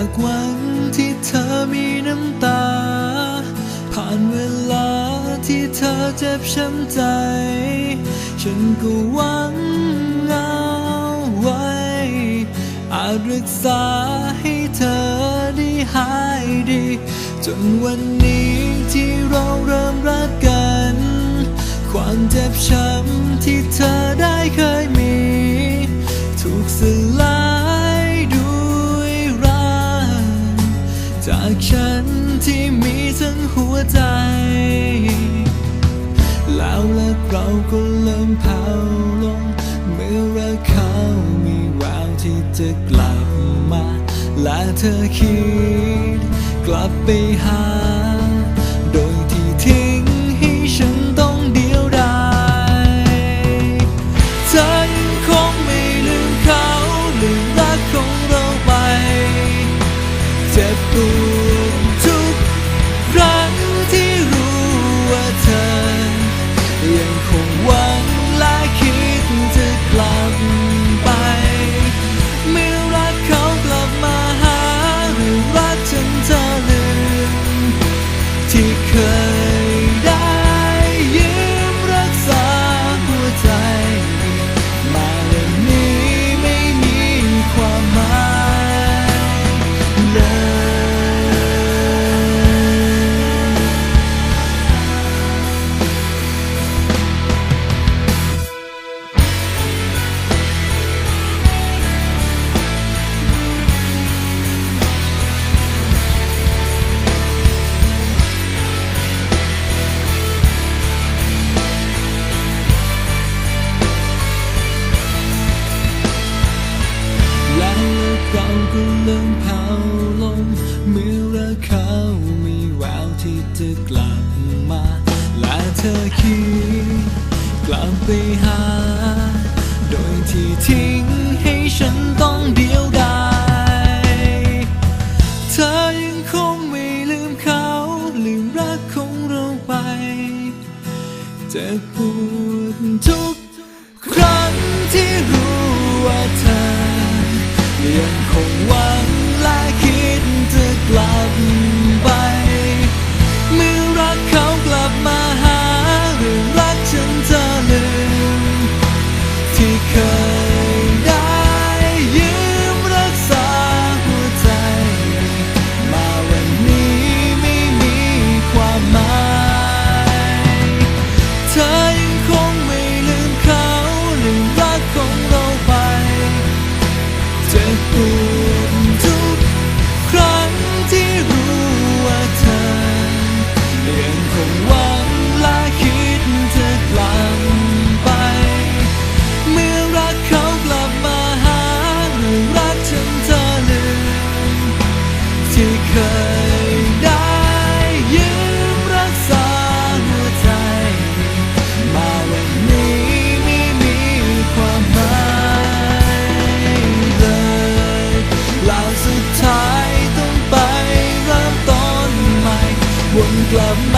จากวันที่เธอมีน้ำตา ผ่านเวลาที่เธอเจ็บช้ำใจ ฉันก็หวังเอาไว้ อาจรักษาให้เธอได้หายดี จนวันนี้ที่เราเริ่มรักกัน ความเจ็บช้ำที่เธอ ที่มีทั้งหัวใจ แล้วรักเราก็เริ่มเผาลง เมื่อรักเขามีแววที่จะกลับมา และเธอคิด กลับไปหา โดยที่ทิ้งให้ฉันต้องเดียวดายเธอยังคงไม่ลืมเขาลืมรักของเราไป เจ็บปวด เราก็เริ่มเผาลงเมื่อรักเขามีแววที่จะกลับมา และเธอคิดกลับไปหา โดยที่ทิ้งให้ฉันต้องเดียวดายเธอยังคงไม่ลืมเขาลืมรักของเราไปเจ็บปว กลับมา